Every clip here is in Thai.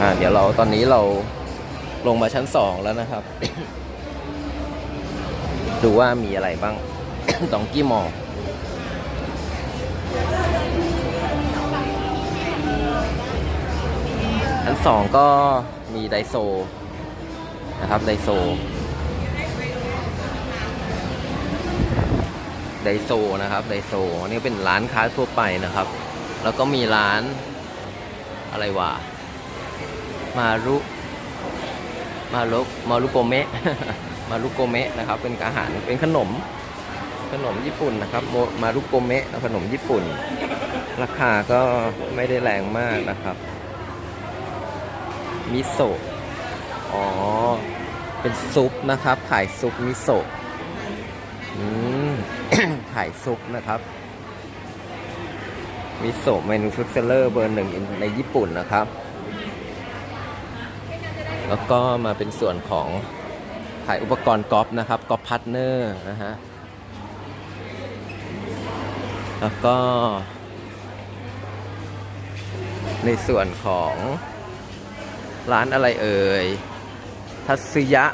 อ่าเดี๋ยวเราตอนนี้เราลงมาชั้นสองแล้วนะครับ ดูว่ามีอะไรบ้างดองกี้มอลชั้นสองก็มีไดโซนะครับไดโซ ไดโซนะครับไดโซนี่เป็นร้านค้าทั่วไปนะครับ แล้วก็มีร้านอะไรวะมารุมารุมารุโกเมะมารุโกเมะนะครับ เป็นอาหารเป็นขนมขนมญี่ปุ่นนะครับโมมารุโกเมะขนมญี่ปุ่น ราคาก็ไม่ได้แรงมากนะครับมิโซะอ๋อเป็นซุปนะครับ ขายซุปมิโซะอืม ขายซุปนะครับ มิโซะเมนูฟิกเซเลอร์เบอร์หนึ่งในญี่ปุ่นนะครับ แล้วก็มาเป็นส่วนของขายอุปกรณ์กอล์ฟนะครับกอล์ฟพาร์ทเนอร์นะฮะ แล้วก็ ในส่วนของร้านอะไรเอ่ย ทัศยะ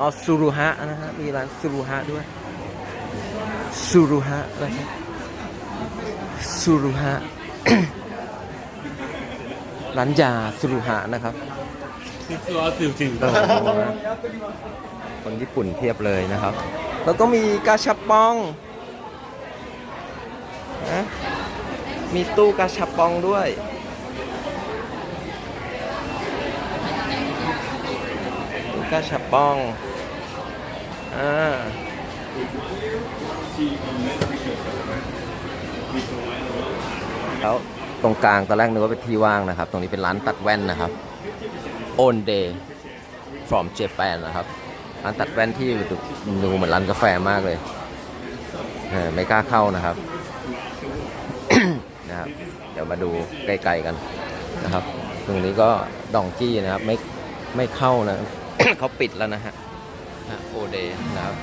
ออซูรุฮะนะฮะ มีร้านซูรุฮะด้วย ซูรุฮะนะครับซูรุฮะร้านยาซูรุฮะนะครับตัวสิวจริงเออคนญี่ปุ่นเพียบเลยนะครับ แล้วก็มีกาชาปองนะมีตู้กาชาปองด้วยตู้กาชาปองอ่า แล้วตรงกลางตอนแรกนึกว่าเป็นที่ว่างนะครับ ตรงนี้เป็นร้านตัดแว่นนะครับ on day from Japan นะครับ ร้านตัดแว่นที่ดูเหมือนร้านกาแฟมากเลยเไม่กล้าเข้านะครับนะครับ เดี๋ยวมาดูใกล้ๆกันนะครับ ตรงนี้ก็ดองกี้นะครับ ไม่ไม่เข้านะเขาปิดแล้วนะฮะโอเดนะครับ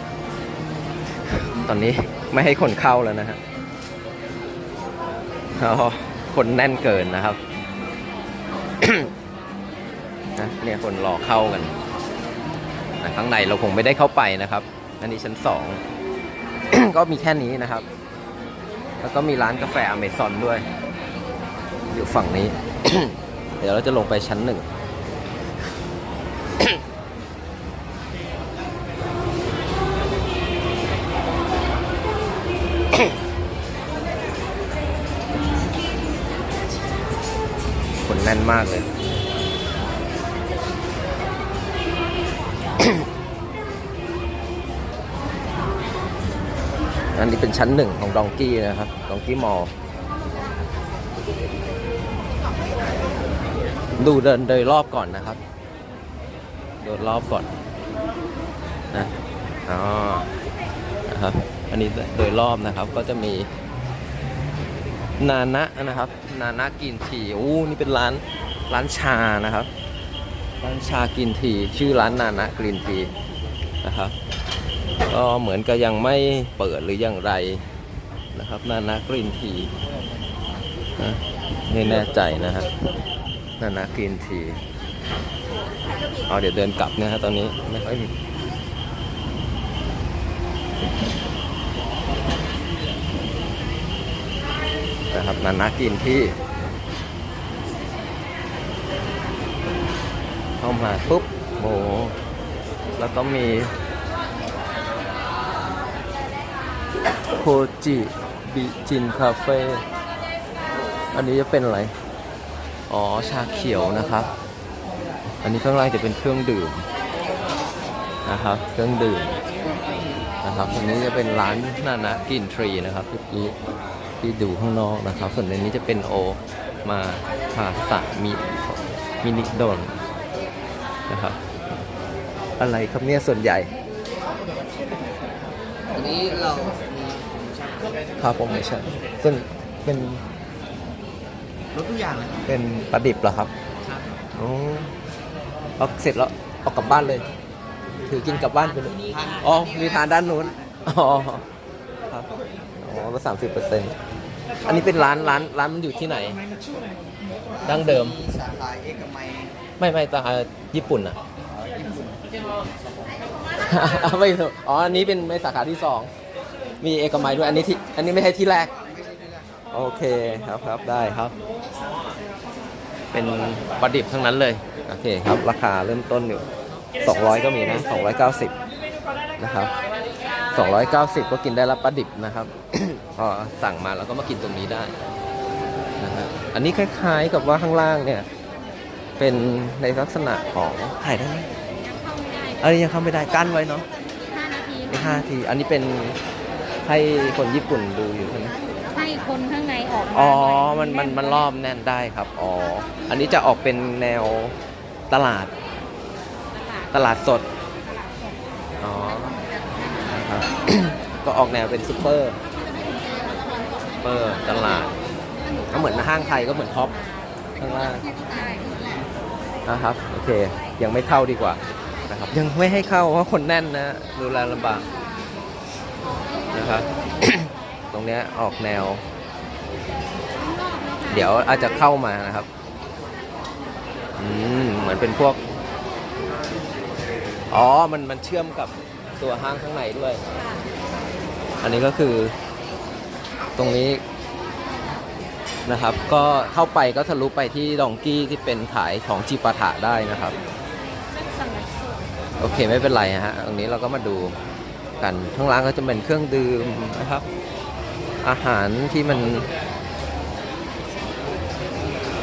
ตอนนี้ไม่ให้คนเข้าแล้วนะฮะคนแน่นเกินนะครับนะเนี่ยคนรอเข้ากันนะข้างในเราคงไม่ได้เข้าไปนะครับ อันนี้ชั้นสอง ก็มีแค่นี้นะครับ แล้วก็มีร้านกาแฟอเมซอนด้วย อยู่ฝั่งนี้ เดี๋ยวเราจะลงไปชั้นหนึ่ง คนแน่นมากเลย อันนี้เป็นชั้นหนึ่งของดองกี้นะครับ ดองกี้มอลดูเดินโดยรอบก่อนนะครับเดินรอบก่อนนะอ๋อนะครับ อันนี้โดยรอบนะครับก็จะมีนานะนะครับ นานะกินทีโอ้นี่เป็นร้านร้านชานะครับ ร้านชากินทีชื่อร้านนานะกรีนทีนะครับ ก็เหมือนกับยังไม่เปิดหรืออย่างไรนะครับ นานะกรีนทีนะไม่แน่ใจนะฮะนานะกรีนทีเอาเดี๋ยวเดินกลับนะฮะตอนนี้ไม่ค่อย นะครับนานะกรีนที่ เข้ามาปุ๊บโหแล้วก็มีโคจิบิจินคาเฟ่อันนี้จะเป็นอะไร อ๋อ ชาเขียวนะครับ อันนี้ข้างล่างจะเป็นเครื่องดื่มนะครับ เครื่องดื่มนะครับ อันนี้จะเป็นร้านนานะกินทรีนะครับที่ที่ ดูข้างนอกนะครับ ส่วนในนี้จะเป็นโอมาพาสะมิมินิดอนนะครับ อะไรครับเนี่ยส่วนใหญ่อันนี้เรามีค่าโปรโมชั่นซึ่งเป็นรถทุกอย่างเลยเป็นปลาดิบเหรอครับครับอ๋อเอาเสร็จแล้วเอากลับบ้านเลย ถือกินกลับบ้านไปเลยทานอ๋อ มีทานด้านนู้น อ๋อนะครับ อ๋อลดสามสิบเปอร์เซ็นต์อันนี้เป็นร้านร้านร้านมันอยู่ที่ไหน ดั้งเดิมมีสาขาเอกมัยไม่ไม่ตาญี่ปุ่นอะ ญี่ปุ่นไม่ถูกอ๋อ อันนี้เป็นในสาขาที่สอง มีเอกมัยด้วย อันนี้ที่ อันนี้ไม่ใช่ที่แรกไม่ใช่ที่แรกครับโอเคครับครับได้ครับ เป็นปลาดิบทั้งนั้นเลย โอเคครับ ราคาเริ่มต้นอยู่ 200 ก็มีนะ 290 นะครับ 290 ก็กินได้รับปลาดิบนะครับ พอสั่งมาแล้วก็มากินตรงนี้ได้นะฮะอันนี้คล้ายๆกับว่าข้างล่างเนี่ย เป็นในลักษณะของถ่ายได้ไหมยังเข้าไม่ได้เอ้ยยังเข้าไม่ได้กั้นไว้เนาะห้านาทีอีกห้าที อันนี้เป็นให้คนญี่ปุ่นดูอยู่ใช่ไหมให้คนข้างในออกมาอ๋อหยมันมันมันรอบแน่นได้ครับ อ๋อ อันนี้จะออกเป็นแนวตลาด ตลาดสด อ๋อนะครับ ก็ออกแนวเป็นซูเปอร์ซูเปอร์ตลาด ก็เหมือนห้างไทยก็เหมือนท็อปข้างล่างนะครับ โอเค ยังไม่เข้าดีกว่านะครับ ยังไม่ให้เข้าเพราะคนแน่นนะ ดูแลลำบากนะครับ ตรงนี้ออกแนว เดี๋ยวอาจจะเข้ามานะครับ อืม เหมือนเป็นพวก อ๋อ มันมันเชื่อมกับ ตัวห้างข้างในด้วย อันนี้ก็คือตรงนี้นะครับ ก็เข้าไปก็ทะลุไปที่ดองกี้ที่เป็นขายของจิปาถะได้นะครับ โอเคไม่เป็นไรฮะตรงนี้เราก็มาดูกันข้างล่างก็จะเป็นเครื่องดื่มนะครับ อาหารที่มัน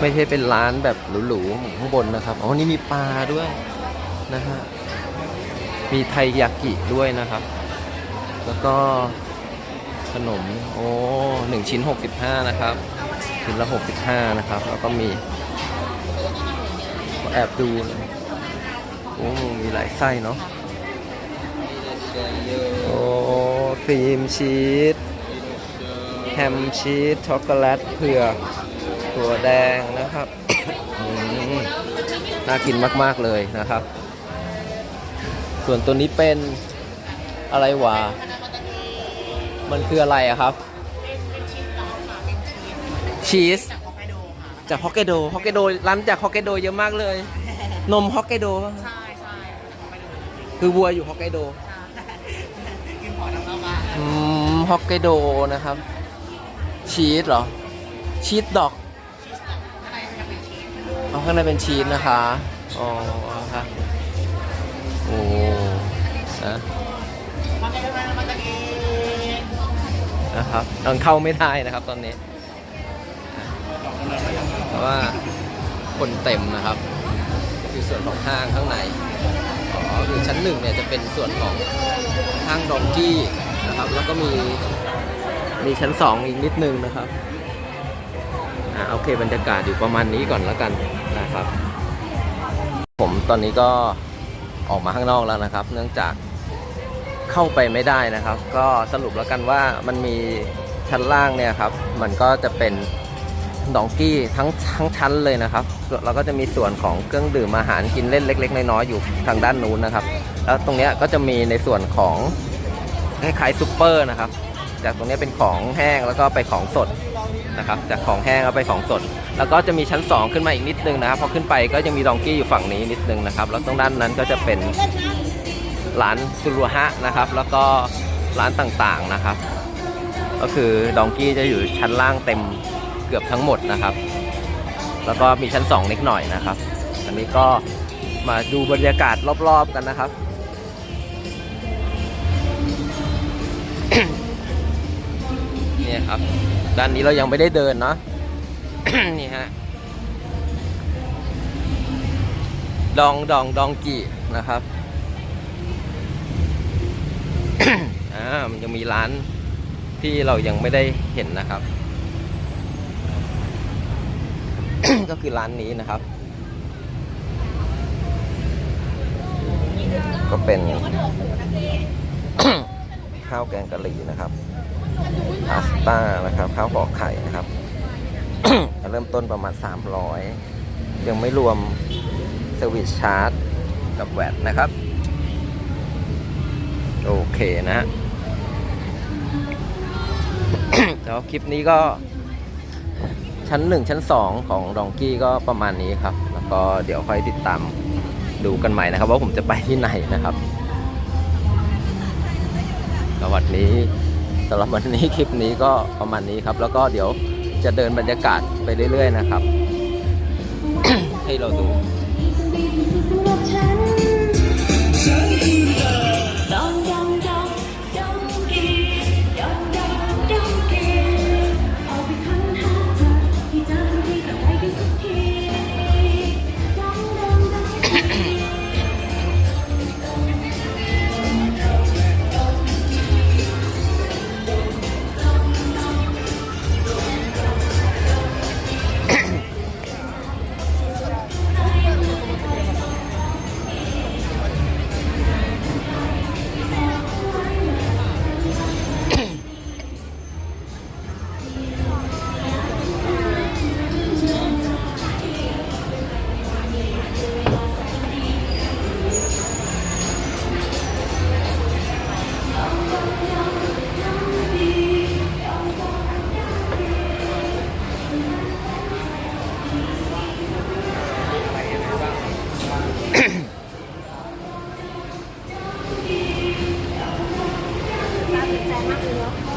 ไม่ใช่เป็นร้านแบบหรูๆเหมือนข้างบนนะครับอ๋อนี่มีปลาด้วยนะฮะ มีไทยากิด้วยนะครับ แล้วก็ขนม โอ้หนึ่งชิ้น 65 นะครับ ชิ้นละ 65 นะครับ แล้วก็มีแอบดูเลยโอ้ มีหลายไส้เนาะ โอ้ ครีมชีส แฮมชีส ช็อกโกแลตเผือกถั่วแดงนะครับ น่ากินมาก ๆ เลยนะครับ ส่วนตัวนี้เป็นอะไรวะ มันคืออะไรอะครับ ชีส จากฮอกไกโด ฮอกไกโดร้านจากฮอกไกโดเยอะมากเลย นมฮอกไกโดป่ะใช่ใช่คือวัวอยู่ฮอกไกโดอืมฮอกไกโดนะครับ ชีสเหรอ ชีสดอกเอาข้างในเป็นชีสนะคะ อ๋อครับโอ้ นะนะครับตอนเข้าไม่ได้นะครับตอนนี้เพราะว่าคนเต็มนะครับ คือส่วนของห้างข้างในอ๋อคือชั้นหนึ่งเนี่ยจะเป็นส่วนของห้างดองกี้นะครับ แล้วก็มีมีชั้นสองอีกนิดนึงนะครับอ่าโอเคบรรยากาศอยู่ประมาณนี้ก่อนแล้วกันนะครับ ผมตอนนี้ก็ออกมาข้างนอกแล้วนะครับ เนื่องจาก เข้าไปไม่ได้นะครับ ก็สรุปแล้วกันว่ามันมีชั้นล่างเนี่ยครับ มันก็จะเป็นดองกี้ทั้งทั้งชั้นเลยนะครับแล้วก็จะมีส่วนของเครื่องดื่มอาหารกินเล่นเล็ก ๆ น้อยๆอยู่ทางด้านนู้นนะครับ แล้วตรงนี้ก็จะมีในส่วนของคล้ายๆซูเปอร์นะครับ จากตรงนี้เป็นของแห้งแล้วก็ไปของสดนะครับ จากของแห้งเอาไปของสด แล้วก็จะมีชั้น 2 ขึ้นมาอีกนิดนึงนะครับพอขึ้นไปก็ยังมีดองกี้อยู่ฝั่งนี้นิดนึงนะครับ แล้วตรงด้านนั้นก็จะเป็น ร้านซุรุฮะนะครับ แล้วก็ร้านต่างๆนะครับ ก็คือดองกี้จะอยู่ชั้นล่างเต็มเกือบทั้งหมดนะครับ แล้วก็มีชั้น 2 เล็กหน่อยนะครับ อันนี้ก็มาดูบรรยากาศรอบๆกันนะครับนี่ครับ ด้านนี้เรายังไม่ได้เดินเนาะนี่ฮะดองดองดองกีนะครับ อ่ามันยังมีร้านที่เรายังไม่ได้เห็นนะครับ ก็คือร้านนี้นะครับ ก็เป็นข้าวแกงกะหรี่นะครับพาสต้านะครับข้าวห่อไข่นะครับ เริ่มต้นประมาณ 300 ยังไม่รวมเซอร์วิสชาร์จกับแวดนะครับ โอเคนะฮะแล้วคลิปนี้ก็ชั้นหนึ่งชั้นสองของดองกี้ก็ประมาณนี้ครับ แล้วก็เดี๋ยวค่อยติดตามดูกันใหม่นะครับ ว่าผมจะไปที่ไหนนะครับสวัสดีสำหรับวันนี้คลิปนี้ก็ประมาณนี้ครับ แล้วก็เดี๋ยวจะเดินบรรยากาศไปเรื่อย ๆ นะครับ ให้เราดู 많아요.